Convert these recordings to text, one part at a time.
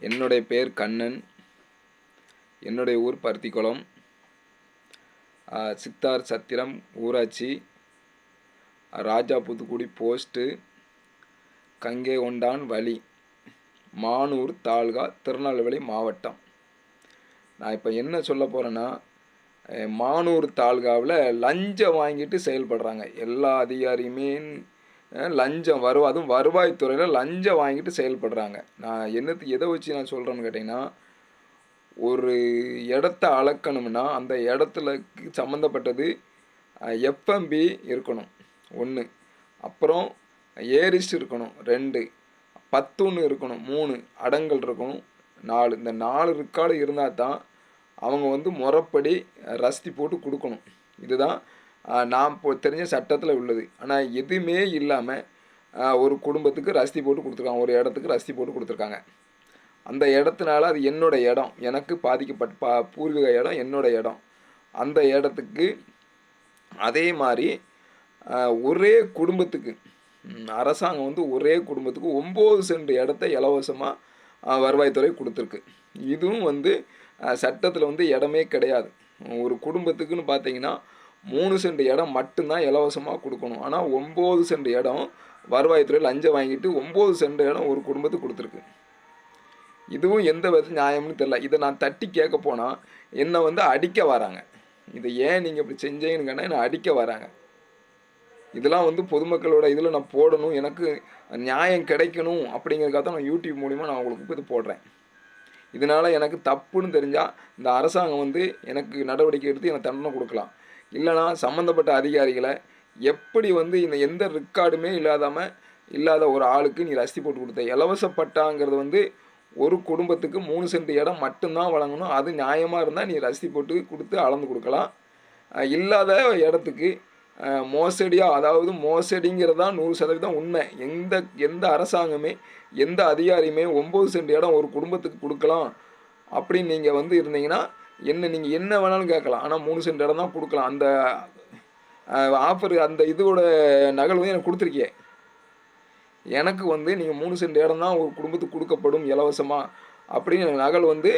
என்னுடைய பேர் கண்ணன். என்னுடைய ஊர் பருத்திக்குளம். சித்தார் சத்திரம் ஊராட்சி. ராஜா புதுக்குடி போஸ்ட்டு. கங்கை கொண்டான் வழி. மானூர் தாலுகா திருநெல்வேலி மாவட்டம். நான் இப்போ என்ன சொல்ல போகிறேன்னா மானூர் தாலுகாவில் லஞ்சம் வாங்கிட்டு செயல்படுறாங்க. எல்லா அதிகாரியுமே லஞ்சம் வருவா அதுவும் வருவாய்த்துறையில் லஞ்சம் வாங்கிட்டு செயல்படுறாங்க. நான் என்னத்து எதை வச்சு நான் சொல்கிறேன்னு கேட்டிங்கன்னா ஒரு இடத்த அளக்கணும்னா அந்த இடத்துல சம்மந்தப்பட்டது எஃப்எம்பி இருக்கணும். ஒன்று அப்புறம் ஏரிஸ் இருக்கணும். ரெண்டு. பத்துன்னு இருக்கணும். மூணு. அடங்கல் இருக்கணும். நாலு. இந்த நாலு ரிக்கார்டு இருந்தால் தான் அவங்க வந்து முறைப்படி ரசித்து போட்டு கொடுக்கணும். இதுதான் நாம் நான் இப்போ தெரிஞ்ச சட்டத்தில் உள்ளது. ஆனால் எதுவுமே இல்லாமல் ஒரு குடும்பத்துக்கு ரசி போட்டு கொடுத்துருக்காங்க. ஒரு இடத்துக்கு ரசீது போட்டு கொடுத்துருக்காங்க. அந்த இடத்துனால அது என்னோட இடம். எனக்கு பாதிக்கப்பட்ட பா பூர்வீக இடம் என்னோட இடம். அந்த இடத்துக்கு அதே மாதிரி ஒரே குடும்பத்துக்கு அரசாங்கம் வந்து ஒரே குடும்பத்துக்கு ஒம்பது சென்ட் இடத்த இலவசமாக வருவாய்த்துறை கொடுத்துருக்கு. இதுவும் வந்து சட்டத்தில் வந்து இடமே கிடையாது. ஒரு குடும்பத்துக்குன்னு பார்த்தீங்கன்னா மூணு சென்ட் இடம் மட்டும்தான் இலவசமாக கொடுக்கணும். ஆனால் ஒம்பது சென்ட் இடம் வருவாய்த்துறை லஞ்சம் வாங்கிட்டு ஒம்பது சென்ட் இடம் ஒரு குடும்பத்துக்கு கொடுத்துருக்கு. இதுவும் எந்த வித நியாயம்னு தெரில இதை நான் தட்டி கேட்க போனால் என்னை வந்து அடிக்க வராங்க. இதை ஏன் நீங்கள் இப்படி செஞ்சீங்கன்னு கேட்டால் என்னை அடிக்க வராங்க. இதெல்லாம் வந்து பொதுமக்களோட இதில் நான் போடணும் எனக்கு நியாயம் கிடைக்கணும் அப்படிங்கிறதுக்காக தான் நான் யூடியூப் மூலிமா நான் உங்களுக்கு இப்போ இது போடுறேன். இதனால் எனக்கு தப்புன்னு தெரிஞ்சால் இந்த அரசாங்கம் வந்து எனக்கு நடவடிக்கை எடுத்து எனக்கு தண்டனை கொடுக்கலாம். இல்லைனா சம்மந்தப்பட்ட அதிகாரிகளை எப்படி வந்து இந்த எந்த ரெக்கார்டுமே இல்லாதாமல் இல்லாத ஒரு ஆளுக்கு நீ ரசி போட்டு கொடுத்த? இலவச பட்டாங்கிறது வந்து ஒரு குடும்பத்துக்கு மூணு சென்ட் இடம் மட்டும்தான் வழங்கணும். அது நியாயமாக இருந்தால் நீ ரசி போட்டு கொடுத்து அளந்து கொடுக்கலாம். இல்லாத இடத்துக்கு மோசடியாக அதாவது மோசடிங்கிறது தான் நூறு சதவீதம் உண்மை. எந்த எந்த அரசாங்கமே எந்த அதிகாரியுமே ஒம்பது சென்ட் இடம் ஒரு குடும்பத்துக்கு கொடுக்கலாம் அப்படின்னு நீங்கள் வந்து இருந்தீங்கன்னா என்ன நீங்கள் என்ன வேணாலும் கேட்கலாம். ஆனால் மூணு சென்ட் இடம் தான் கொடுக்கலாம். அந்த ஆஃபர் அந்த இதோட நகல் வந்து எனக்கு கொடுத்துருக்கியே. எனக்கு வந்து நீங்கள் மூணு சென்ட் இடம் தான் ஒரு குடும்பத்துக்கு கொடுக்கப்படும் இலவசமாக அப்படின்னு எனக்கு நகல் வந்து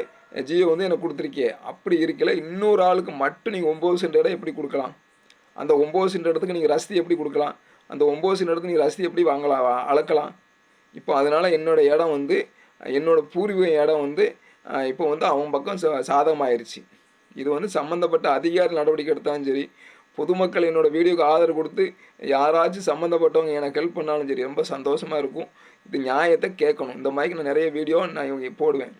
ஜியோ வந்து எனக்கு கொடுத்துருக்கியே. அப்படி இருக்கல இன்னொரு ஆளுக்கு மட்டும் நீங்கள் ஒம்பது சென்ட் இடம் எப்படி கொடுக்கலாம்? அந்த ஒம்பது சென்ட் இடத்துக்கு நீங்கள் ரசதி எப்படி கொடுக்கலாம்? அந்த ஒம்பது சென்ட் இடத்துக்கு நீங்கள் ரசதி எப்படி வாங்கலாம் அளக்கலாம்? இப்போ அதனால் என்னோட இடம் வந்து என்னோட பூர்வீக இடம் வந்து இப்போ வந்து அவன் பக்கம் சா சாதகமாயிருச்சு. இது வந்து சம்மந்தப்பட்ட அதிகாரி நடவடிக்கை எடுத்தாலும் சரி பொதுமக்கள் என்னோட வீடியோக்கு ஆதரவு கொடுத்து யாராச்சும் சம்மந்தப்பட்டவங்க எனக்கு ஹெல்ப் பண்ணாலும் சரி ரொம்ப சந்தோஷமாக இருக்கும். இது நியாயத்தை கேட்கணும். இந்த மாதிரி நான் நிறைய வீடியோ நான் இவங்க போடுவேன்.